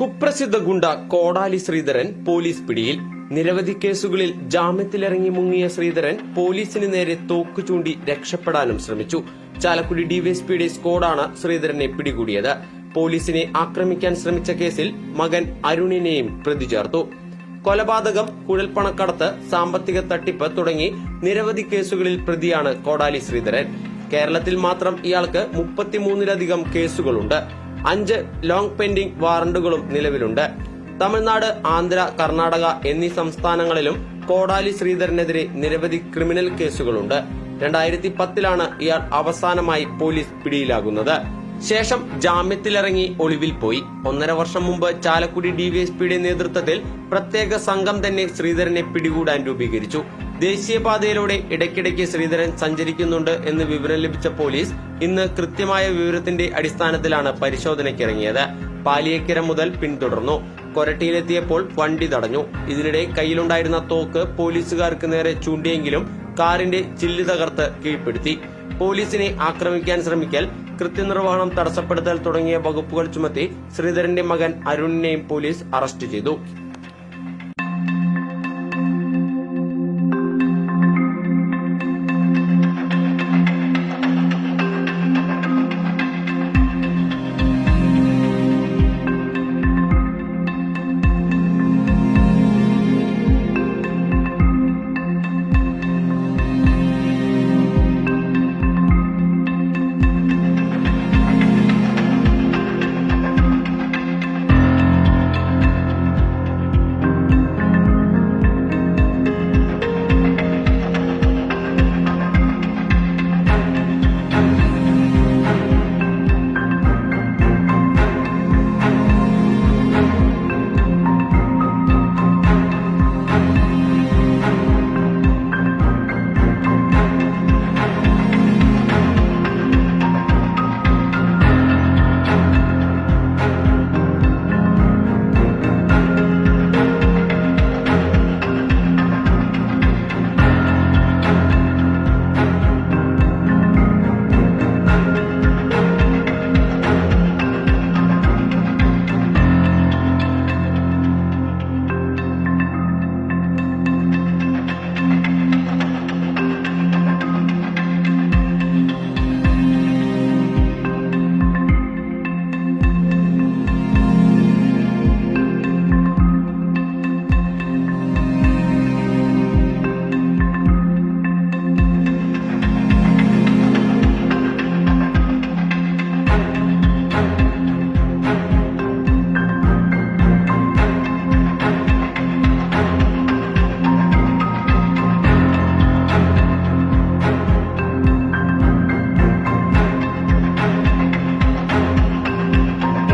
കുപ്രസിദ്ധ ഗുണ്ട കോടാലി ശ്രീധരൻ പോലീസ് പിടിയിൽ. നിരവധി കേസുകളിൽ ജാമ്യത്തിലിറങ്ങി മുങ്ങിയ ശ്രീധരൻ പോലീസിന് നേരെ തോക്ക് ചൂണ്ടി രക്ഷപ്പെടാനും ശ്രമിച്ചു. ചാലക്കുടി ഡിവൈഎസ്പിയുടെ സ്ക്വാഡാണ് ശ്രീധരനെ പിടികൂടിയത്. പോലീസിനെ ആക്രമിക്കാൻ ശ്രമിച്ച കേസിൽ മകൻ അരുണിനെയും പ്രതി ചേർത്തു കൊലപാതകം കുഴൽപ്പണക്കടത്ത് സാമ്പത്തിക തട്ടിപ്പ് തുടങ്ങി നിരവധി കേസുകളിൽ പ്രതിയാണ് കോടാലി ശ്രീധരൻ. കേരളത്തിൽ മാത്രം ഇയാൾക്ക് മുപ്പത്തിമൂന്നിലധികം കേസുകളുണ്ട്. അഞ്ച് ലോങ് പെൻഡിംഗ് വാറണ്ടുകളും നിലവിലുണ്ട്. തമിഴ്നാട് ആന്ധ്ര കർണാടക എന്നീ സംസ്ഥാനങ്ങളിലും കോടാലി ശ്രീധരനെതിരെ നിരവധി ക്രിമിനൽ കേസുകളുണ്ട്. രണ്ടായിരത്തി പത്തിലാണ് ഇയാൾ അവസാനമായി പോലീസ് പിടിയിലാകുന്നത്. ശേഷം ജാമ്യത്തിലിറങ്ങി ഒളിവിൽ പോയി. ഒന്നര വർഷം മുമ്പ് ചാലക്കുടി ഡിവൈഎസ്പിയുടെ നേതൃത്വത്തിൽ പ്രത്യേക സംഘം തന്നെ ശ്രീധരനെ പിടികൂടാൻ രൂപീകരിച്ചു. ദേശീയപാതയിലൂടെ ഇടയ്ക്കിടയ്ക്ക് ശ്രീധരൻ സഞ്ചരിക്കുന്നുണ്ട് എന്ന് വിവരം ലഭിച്ച പോലീസ് ഇന്ന് കൃത്യമായ വിവരത്തിന്റെ അടിസ്ഥാനത്തിലാണ് പരിശോധനയ്ക്കിറങ്ങിയത്. പാലിയക്കര മുതൽ പിന്തുടർന്നു. കൊരട്ടിയിലെത്തിയപ്പോൾ വണ്ടി തടഞ്ഞു. ഇതിനിടെ കയ്യിലുണ്ടായിരുന്ന തോക്ക് പോലീസുകാർക്ക് നേരെ ചൂണ്ടിയെങ്കിലും കാറിന്റെ ചില്ല് തകർത്ത് കീഴ്പ്പെടുത്തി. പോലീസിനെ ആക്രമിക്കാൻ ശ്രമിക്കൽ കൃത്യനിർവഹണം തടസ്സപ്പെടുത്തൽ തുടങ്ങിയ വകുപ്പുകൾ ചുമത്തി ശ്രീധരന്റെ മകൻ അരുണിനെയും പോലീസ് അറസ്റ്റ് ചെയ്തു.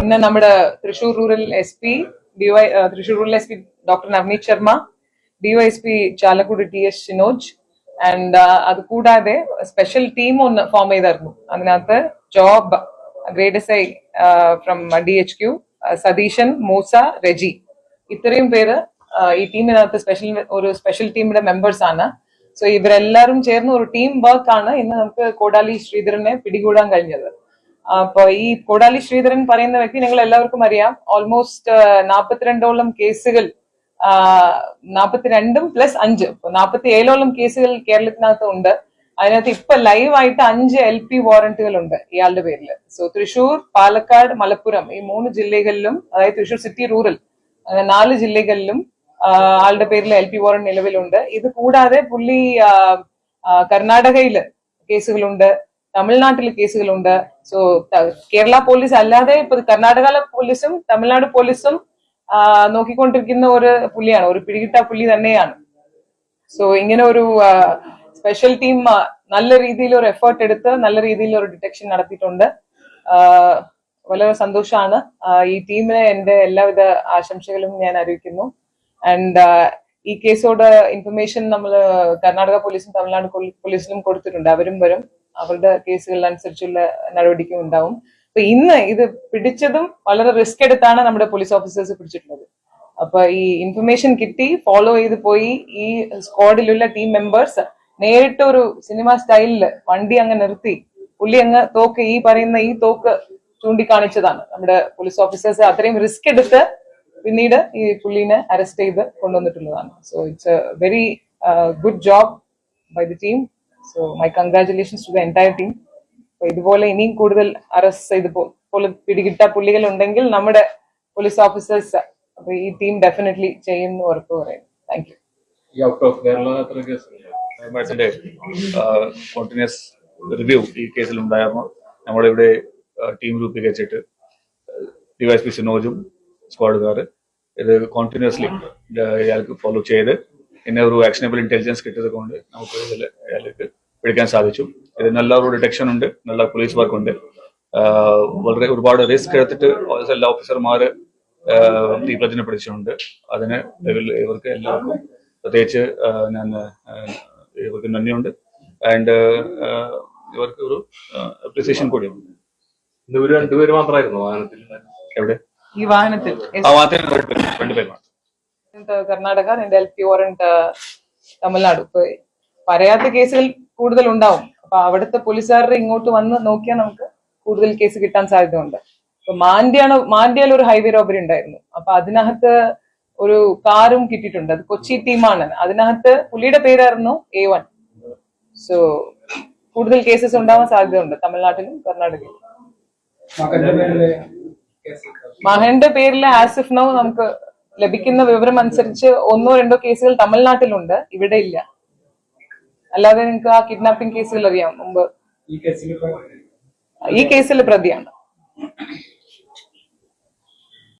ഇന്ന് നമ്മുടെ Thrissur rural S P DY Thrissur rural S P doctor Navneet Sharma DYSP Chalakudy T S Shinoj and അത് കൂടാതെ സ്പെഷ്യൽ ടീം ഒന്ന് ഫോം ചെയ്തായിരുന്നു. അതിനകത്ത് job grade S I from D H Q Satheeshan Moosa Reji. ഇത്രയും പേര് ഈ ടീമിനകത്ത് special ഒരു സ്പെഷ്യൽ ടീമിന്റെ മെമ്പേഴ്സ് ആണ്. സോ ഇവരെല്ലാരും ചേർന്ന് ഒരു ടീം വർക്ക് ആണ് ഇന്ന് നമുക്ക് കോടാലി ശ്രീധരനെ പിടികൂടാൻ കഴിഞ്ഞത്. അപ്പൊ ഈ കോടാലി ശ്രീധരൻ പറയുന്ന വ്യക്തി നിങ്ങൾ എല്ലാവർക്കും അറിയാം ഓൾമോസ്റ്റ് നാൽപ്പത്തിരണ്ടോളം കേസുകൾ നാൽപ്പത്തിരണ്ടും പ്ലസ് അഞ്ച്. നാൽപ്പത്തി ഏഴോളം കേസുകൾ കേരളത്തിനകത്ത് ഉണ്ട്. അതിനകത്ത് ഇപ്പൊ ലൈവ് ആയിട്ട് അഞ്ച് എൽ പി വാറന്റുകൾ ഉണ്ട് ഇയാളുടെ പേരിൽ സോ തൃശൂർ പാലക്കാട് മലപ്പുറം ഈ മൂന്ന് ജില്ലകളിലും അതായത് തൃശൂർ സിറ്റി റൂറൽ നാല് ജില്ലകളിലും ആളുടെ പേരിൽ എൽ പി വാറന്റ് നിലവിലുണ്ട്. ഇത് കൂടാതെ പുള്ളി കർണാടകയിൽ കേസുകളുണ്ട്. തമിഴ്നാട്ടിൽ കേസുകളുണ്ട്. സോ കേരള പോലീസ് അല്ലാതെ ഇപ്പൊ കർണാടക പോലീസും തമിഴ്നാട് പോലീസും നോക്കിക്കൊണ്ടിരിക്കുന്ന ഒരു പുലിയാണ് ഒരു പിടികിട്ട പുലി തന്നെയാണ്. സോ ഇങ്ങനെ ഒരു സ്പെഷ്യൽ ടീം നല്ല രീതിയിൽ ഒരു എഫേർട്ട് എടുത്ത് നല്ല രീതിയിൽ ഒരു ഡിറ്റക്ഷൻ നടത്തിയിട്ടുണ്ട്. വളരെ സന്തോഷമാണ് ഈ ടീമിന് എന്റെ എല്ലാവിധ ആശംസകളും ഞാൻ അറിയിക്കുന്നു. ആൻഡ് ഈ കേസോട് ഇൻഫർമേഷൻ നമ്മൾ കർണാടക പോലീസും തമിഴ്നാട് പോലീ- പോലീസിലും കൊടുത്തിട്ടുണ്ട്. അവരും വരും. അവരുടെ കേസുകളിനനുസരിച്ചുള്ള നടപടിക്കും ഉണ്ടാവും. അപ്പൊ ഇന്ന് ഇത് പിടിച്ചതും വളരെ റിസ്ക് എടുത്താണ് നമ്മുടെ പോലീസ് ഓഫീസേഴ്സ് പിടിച്ചിട്ടുള്ളത്. അപ്പൊ ഈ ഇൻഫർമേഷൻ കിട്ടി ഫോളോ ചെയ്ത് പോയി. ഈ സ്ക്വാഡിലുള്ള ടീം മെമ്പേഴ്സ് നേരിട്ട് ഒരു സിനിമ സ്റ്റൈലിൽ വണ്ടി അങ്ങ് നിർത്തി. പുള്ളി അങ്ങ് തോക്ക് ഈ പറയുന്ന ഈ തോക്ക് ചൂണ്ടിക്കാണിച്ചതാണ്. നമ്മുടെ പോലീസ് ഓഫീസേഴ്സ് അത്രയും റിസ്ക് എടുത്ത് പിന്നീട് ഈ പുള്ളിനെ അറസ്റ്റ് ചെയ്ത് കൊണ്ടുവന്നിട്ടുള്ളതാണ്. So it's a very good job by the team so my congratulations to the entire team അപ്പോൾ ഇതുപോലെ ഇനിയും കൂടുതൽ അറസ്റ്റ് ചെയ്ത് പോ- പോലെ പിടികിട്ട പുള്ളികൾ ഉണ്ടെങ്കിൽ നമ്മുടെ പോലീസ് ഓഫീസേഴ്സ് അപ്പൊ ഈ ടീം ഡെഫിനറ്റ്ലി ചെയ്യുന്നു ഉറപ്പ് പറയുന്നു താങ്ക് യു ഈ out of Kerala continuous review ഈ കേസിൽ ഉണ്ടായിരുന്നു. നമ്മളിവിടെ ടീം രൂപീകരിച്ചിട്ട് ഡിവൈസ് പി സിനോജും സ്ക്വാഡുകാർ ഇത് കോണ്ടിന്യൂസ്ലി ഇയാൾക്ക് ഫോളോ ചെയ്ത് പിന്നെ ഒരു ആക്ഷനബിൾ ഇന്റലിജൻസ് കിട്ടിയത് കൊണ്ട് നമുക്ക് ഇതിൽ അയാൾക്ക് പിടിക്കാൻ സാധിച്ചു. ഇത് നല്ല ഒരു ഡിറ്റക്ഷൻ ഉണ്ട് നല്ല പോലീസ് വർക്ക് ഉണ്ട്. വളരെ ഒരുപാട് റിസ്ക് എടുത്തിട്ട് എല്ലാ ഓഫീസർമാര് ഈ പ്രതിനെ പിടിച്ചിട്ടുണ്ട്. അതിന് ഇവർക്ക് എല്ലാവർക്കും പ്രത്യേകിച്ച് ഞാൻ ഇവർക്ക് നന്ദിയുണ്ട്. ആൻഡ് ഇവർക്ക് ഒരു അപ്രിസിയേഷൻ കൂടിയുണ്ട്. ഇവർ രണ്ടുപേര് മാത്രമായിരുന്നു വാഹനത്തിൽ എവിടെ? ഈ വാഹനത്തിൽ. ആ വാഹനത്തിൽ രണ്ടുപേരുമാണ്. കർണാടക നിന്റെ എൽ പി വാറന്റ് തമിഴ്നാട്. ഇപ്പൊ പറയാത്ത കേസുകൾ കൂടുതൽ ഉണ്ടാവും അപ്പൊ അവിടുത്തെ പോലീസുകാരുടെ ഇങ്ങോട്ട് വന്ന് നോക്കിയാൽ നമുക്ക് കൂടുതൽ കേസ് കിട്ടാൻ സാധ്യതയുണ്ട്. ഇപ്പൊ മാൻഡ്യാണ് മാൻഡ്യയിൽ ഒരു ഹൈവേ റോബറി ഉണ്ടായിരുന്നു. അപ്പൊ അതിനകത്ത് ഒരു കാറും കിട്ടിയിട്ടുണ്ട്. അത് കൊച്ചി ടീമാണ്. അതിനകത്ത് പുള്ളിയുടെ പേരായിരുന്നു എ വൺ സോ കൂടുതൽ കേസസ് ഉണ്ടാവാൻ സാധ്യതയുണ്ട് തമിഴ്നാട്ടിലും കർണാടകയിലും. മഹന്റെ പേരിൽ ആസിഫ് നോ നമുക്ക് ലഭിക്കുന്ന വിവരം അനുസരിച്ച് ഒന്നോ രണ്ടോ കേസുകൾ തമിഴ്നാട്ടിലുണ്ട്. ഇവിടെ ഇല്ല. അല്ലാതെ നിങ്ങൾക്ക് ആ കിഡ്നാപ്പിംഗ് കേസുകൾ അറിയാം. മുമ്പ് ഈ കേസിൽ പ്രതിയാണ്.